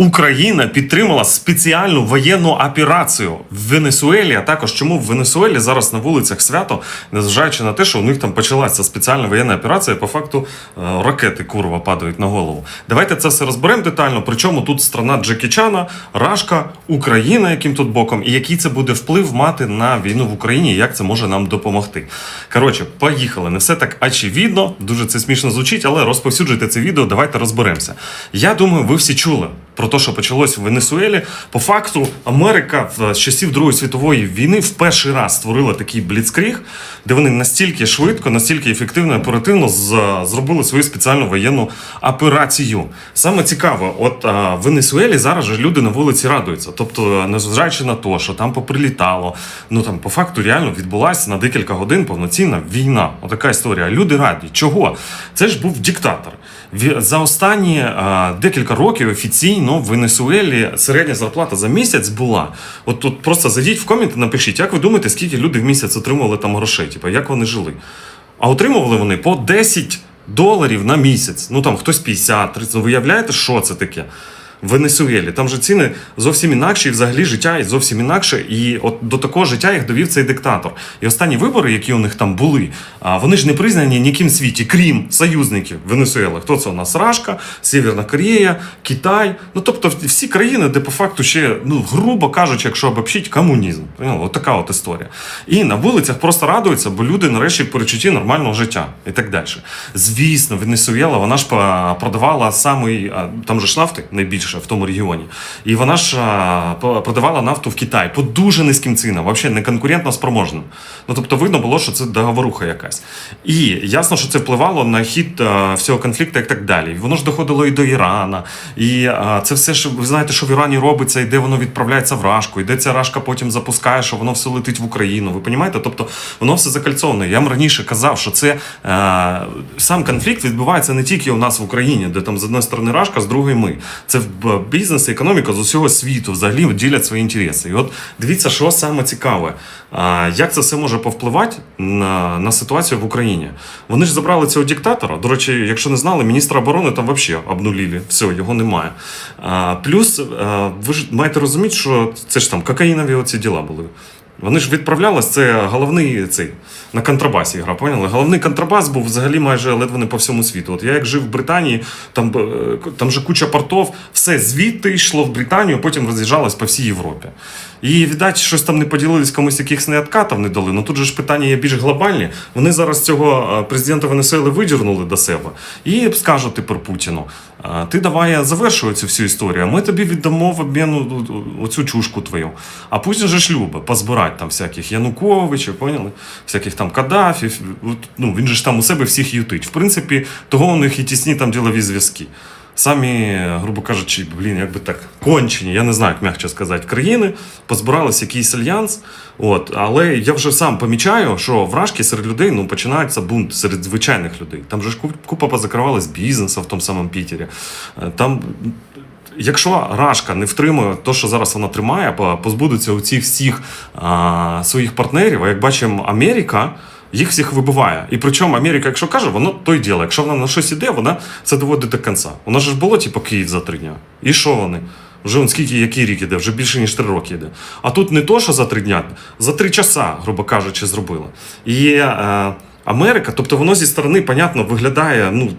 Україна підтримала спеціальну воєнну операцію в Венесуелі. А також чому в Венесуелі зараз на вулицях свято, незважаючи на те, що у них там почалася спеціальна воєнна операція, по факту е, ракети курва падають на голову. Давайте це все розберемо детально. Причому тут страна Джекі Чана, Рашка, Україна, яким тут боком, і який це буде вплив мати на війну в Україні, як це може нам допомогти. Коротше, поїхали. Не все так очевидно, дуже це смішно звучить, але розповсюджуйте це відео. Давайте розберемося. Я думаю, ви всі чули про те, що почалось в Венесуелі. По факту, Америка в- з часів Другої світової війни в перший раз створила такий бліцкріг, де вони настільки швидко, настільки ефективно і оперативно зробили свою спеціальну воєнну операцію. Саме цікаво, от а, в Венесуелі зараз же люди на вулиці радуються. Тобто, незважаючи на те, що там поприлітало, ну там по факту реально відбулася на декілька годин повноцінна війна. Отака історія. Люди раді. Чого? Це ж був диктатор. За останні а, декілька років офіційно в Венесуелі середня зарплата за місяць була. От тут просто зайдіть в коменти, напишіть, як ви думаєте, скільки люди в місяць отримували там грошей? Типу, як вони жили? А отримували вони по 10 доларів на місяць. Ну там хтось 50, 30. Ну, виявляєте, що це таке? Венесуелі. Там же ціни зовсім інакші, і взагалі життя зовсім інакше. І от до такого життя їх довів цей диктатор. І останні вибори, які у них там були, вони ж не признані ніким світі, крім союзників Венесуели. Хто це у нас? Рашка, Сєвєрна Корея, Китай. Ну тобто всі країни, де по факту ще, ну грубо кажучи, якщо обобщить, комунізм. От така от історія. І на вулицях просто радуються, бо люди нарешті в перечутті нормального життя і так далі. Звісно, Венесуела, вона ж продавала самий, там же ж нафти найбільше в тому регіоні. І вона ж продавала нафту в Китай по дуже низьким цінам, взагалі не конкурентно спроможним. Ну тобто видно було, що це договоруха якась. І ясно, що це впливало на хід всього конфлікту і так далі. Воно ж доходило і до Ірана. І це все, що ви знаєте, що в Ірані робиться, і де воно відправляється в Рашку, і де ця Рашка потім запускає, що воно все летить в Україну. Ви розумієте? Тобто воно все закальцоване. Я вам раніше казав, що це сам конфлікт відбувається не тільки у нас в Україні, де там з одної сторони Рашка, з другої ми. Це бізнес і економіка з усього світу взагалі ділять свої інтереси. І от дивіться, що саме цікаве, як це все може повпливати на, на ситуацію в Україні. Вони ж забрали цього диктатора. До речі, якщо не знали, міністра оборони там взагалі обнуліли. Все, його немає. Плюс, ви ж маєте розуміти, що це ж там кокаїнові оці діла були. Вони ж відправлялись, це головний цей на контрабасі гра, поняли? Головний контрабас був взагалі майже ледве не по всьому світу. От я як жив в Британії, там, е, там же куча портов, все звідти йшло в Британію, потім роз'їжджалось по всій Європі. І, віддать, щось там не поділились комусь якихось не откатів не дали. Ну тут же ж питання є більш глобальні. Вони зараз цього е, президента Венесуели видірнули до себе і скажуть тепер Путіну: «А, ти давай завершуй цю всю історію, а ми тобі віддамо в обмін оцю чушку твою. А Путін же шлюби позбирати там всяких Януковичів, поняли? Всяких там Каддафів. Ну, він же ж там у себе всіх ютить. В принципі, того у них і тісні там ділові зв'язки. Самі, грубо кажучи, блін, як би так, кончені, я не знаю, як м'якше сказати, країни, позбирались якийсь альянс. От, але я вже сам помічаю, що в Рашки серед людей ну, починається бунт серед звичайних людей. Там же ж купа позакривалась бізнесу в тому самому Пітері. Е, Там Якщо Рашка не втримує те, що зараз вона тримає, по- позбудеться у цих всіх а, своїх партнерів, а як бачимо, Америка їх всіх вибиває. І причому Америка, якщо каже, воно то й діло. Якщо вона на щось іде, вона це доводить до кінця. У нас ж було, типу, Київ за три дня. І що вони? Вже он скільки, який рік іде, вже більше ніж три роки йде. А тут не то, що за три дня, за три часа, грубо кажучи, зробила. І е, Америка, тобто воно зі сторони, понятно, виглядає, ну,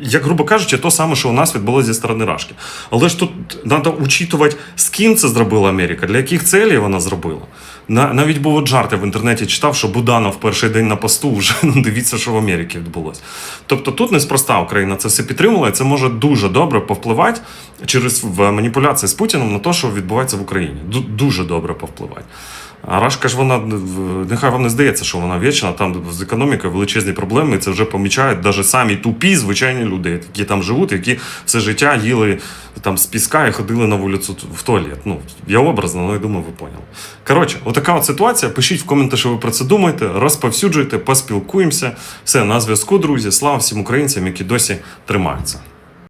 як грубо кажучи, то саме, що у нас відбулося зі сторони Рашки. Але ж тут треба учитувати, з ким це зробила Америка, для яких целей вона зробила. На, навіть був от жарт, я в інтернеті читав, що Буданов перший день на посту вже ну, дивіться, що в Америці відбулося. Тобто тут неспроста Україна це все підтримала, і це може дуже добре повпливати через маніпуляції з Путіним на те, що відбувається в Україні. Дуже добре повпливати. А Рашка ж вона нехай вам не здається, що вона вічна, там з економікою величезні проблеми, це вже помічають навіть самі тупі звичайні люди, які там живуть, які все життя їли там з піска і ходили на вулицю в туалет. Ну, я образно, але я думаю, ви поняли. Коротше, отака от ситуація. Пишіть в коменти, що ви про це думаєте, розповсюджуйте, поспілкуємося. Все, на зв'язку, друзі. Слава всім українцям, які досі тримаються.